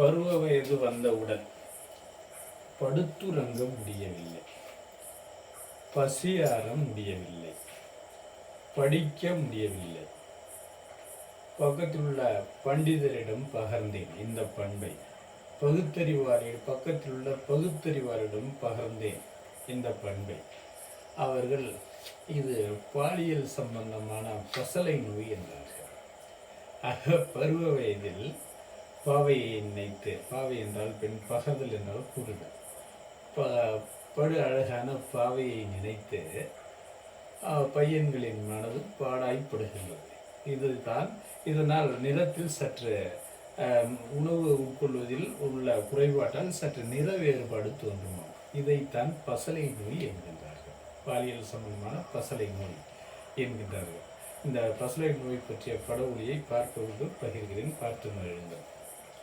பருவ வயது வந்தவுடன் படுத்துறங்க முடியவில்லை. பசியார முடியவில்லை. படிக்க முடியவில்லை. பக்கத்தில் உள்ள பண்டிதரிடம் பகர்ந்தேன் இந்த பண்பை. பகுத்தறிவாரில் பக்கத்தில் உள்ள பகுத்தறிவாரிடம் பகர்ந்தேன் இந்த பண்பை. அவர்கள் இது பாலியல் சம்பந்தமான பசலை நோய் என்றார்கள். ஆக பருவ வயதில் பாவையை நினைத்து பாவை என்றால் பெண் பசங்கள் என்றால் கூறுதல் ப படு அழகான பாவையை நினைத்து பையன்களின் மனது பாடாய்ப்படுகின்றது. இதுதான் இதனால் நிறத்தில் சற்று உணவு உட்கொள்வதில் உள்ள குறைபாட்டால் சற்று நிற வேறுபாடு தோன்றுமா இதைத்தான் பசலை நோய் என்கின்றார்கள். பாலியல் சம்பந்தமான பசலை நோய் என்கின்றார்கள். இந்த பசலை நோய் பற்றிய படஒலியை பார்ப்பவர்கள் பகிர்கிறேன். பார்த்து மகிழ்ந்தேன்